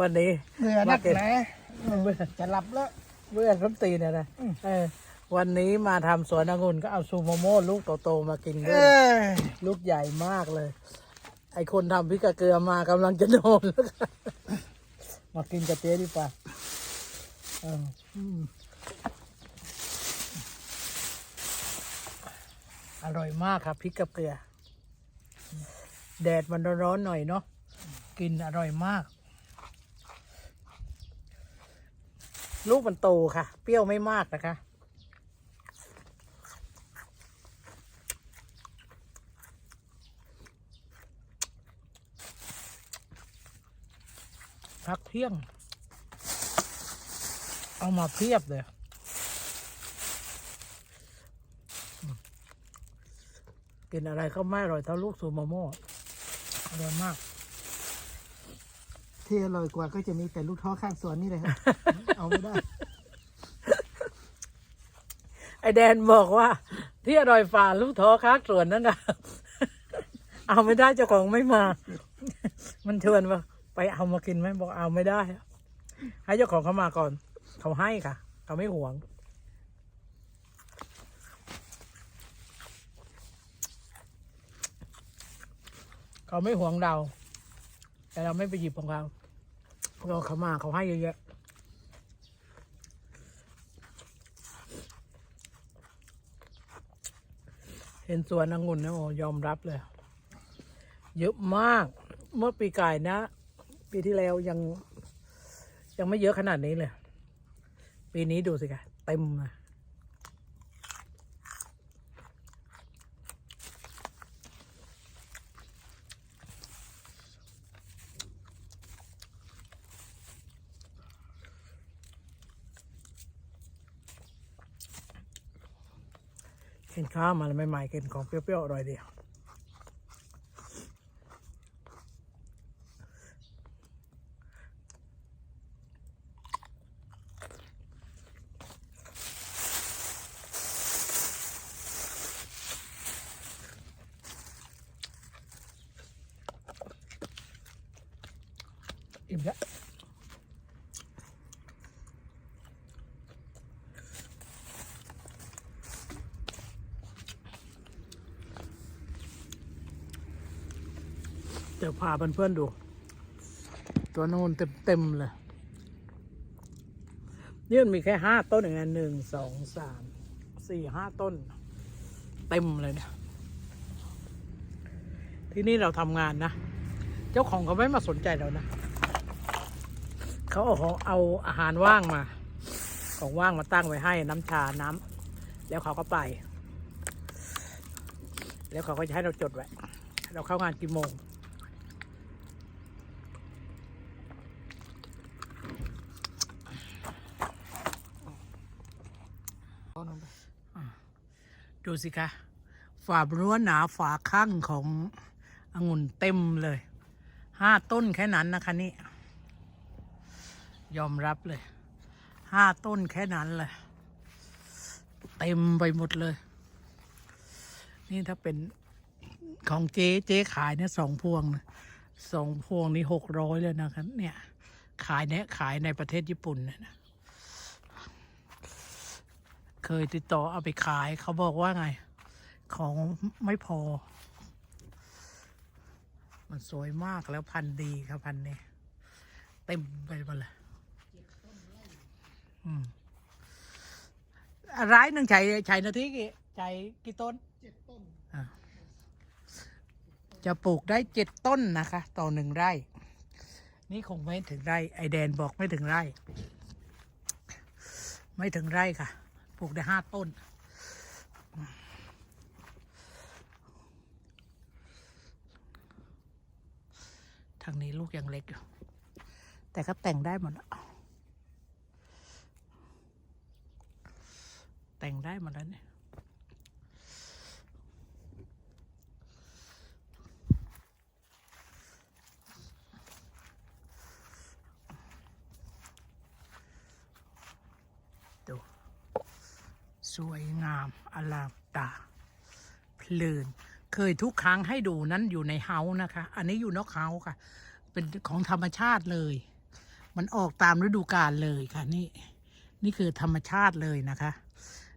วันนี้เหนื่อยนักมาเก็บหนะเบื่อจะหลับแล้วเบื่อส้นตีนเนี่ยนะเออวันนี้มาทำสวนองุ่นก็เอาซูโมโม่ลูกโตๆมากินเอด้วยอลูกใหญ่มากเลย ไอคนทำพริกกะเกลือมากำลังจะโดนแล้วค่ะมากินกับเจ๊ดีกว่าเอออืมอร่อยมากครับพริกกับเกลือ แดดมันร้อนๆหน่อยเนาะกินอร่อยมาก ลูกมันโตค่ะ เปรี้ยวไม่มากนะคะ พักเที่ยง เอามาเพียบเลยกินอะไรก็ไม่อร่อยเท่าลูกซูโมโม่อร่อยมาก ที่อร่อยกว่าก็จะมีแต่ลูกท้อข้างสวนนี่เลยครับ เอาไม่ได้ ไอแดนบอกว่า ที่อร่อยฝ่าลูกท้อค้าสวนนั่นนะเอาไม่ได้เจ้าของไม่มา มันชวนว่าไปเอามากินไหมบอกเอาไม่ได้ ให้เจ้าของเขามาก่อน เขาให้ค่ะ เขาไม่หวง เขาไม่หวงเรา แต่เราไม่ไปหยิบของเขา เราเขามาเขาให้เยอะเห็นสวนองุ่นนะโอ้ยอมรับเลย เยอะมาก เมื่อปีกายนะ ปีที่แล้วยัง ยังไม่เยอะขนาดนี้เลย ปีนี้ดูสิคะเต็มเลย เห็นข้าวมาใหม่ๆกินของเปรี้ยวๆอร่อยดีอิ่มแล้ว เดี๋ยวพาเพื่อนๆดู ตัวโน้นเต็มๆเลยนี่มันมีแค่ห้าต้นเองนะหนึ่งสองสามสี่ห้าต้น เต็มเลยเนี่ยที่นี่เราทำงานนะ เจ้าของเขาไม่มาสนใจเรานะเขาเอาของเอาอาหารว่างมา ของว่างมาตั้งไว้ให้น้ำชาน้ำแล้วเขาก็ไป แล้วเขาก็จะให้เราจดไว้เราเข้างานกี่โมง ดูสิคะฝารั้วหนาฝาข้างขององุ่นเต็มเลยห้าต้นแค่นั้นนะคะนี่ยอมรับเลยห้าต้นแค่นั้นเลยเต็มไปหมดเลย นี่ถ้าเป็นของเจ๊เจ๊ขายเนี่ยสองพวงสองพวงนี่หกร้อยเลยนะคะเนี่ยขายเนี่ยขายในประเทศญี่ปุ่นนะ เคยติดต่อเอาไปขาย เขาบอกว่าไง ของไม่พอ มันสวยมากแล้วพันธุ์ดีครับพันธุ์นี้ เต็มไปหมดเลยอืมร้ายหนึ่งใช้ใช้นาทีกี่ใช้กี่ต้นเจ็ดต้นอะจะปลูกได้เจ็ดต้นนะคะ ต่อหนึ่งไร่ นี่คงไม่ถึงไร่ ไอแดนบอกไม่ถึงไร่ ไม่ถึงไร่ค่ะ ปลูกได้ห้าต้น ทางนี้ลูกยังเล็กอยู่ แต่ก็แต่งได้หมดแต่งได้หมดแล้วเนี่ย สวยงามอลามตา เพลิน เคยทุกครั้งให้ดูนั้นอยู่ในเฮาส์นะคะ อันนี้อยู่นอกเฮาส์ค่ะ เป็นของธรรมชาติเลย มันออกตามฤดูกาลเลยค่ะ นี่ นี่คือธรรมชาติเลยนะคะ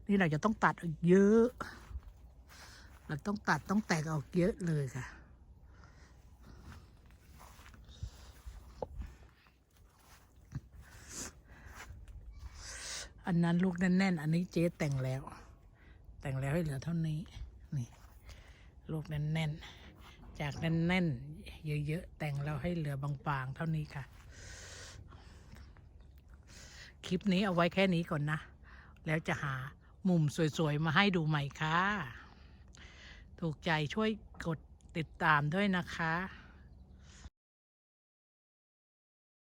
นี่เราจะต้องตัดออกเยอะ เราต้องตัดต้องแตกออกเยอะเลยค่ะ อันนั้นลูกแน่นๆ อันนี้เจ๊แต่งแล้ว แต่งแล้วให้เหลือเท่านี้ นี่ ลูกแน่นๆ จากแน่นๆ เยอะๆ แต่งแล้วให้เหลือบางๆ เท่านี้ค่ะ คลิปนี้เอาไว้แค่นี้ก่อนนะ แล้วจะหามุมสวยๆ มาให้ดูใหม่ค่ะ ถูกใจช่วยกดติดตามด้วยนะคะ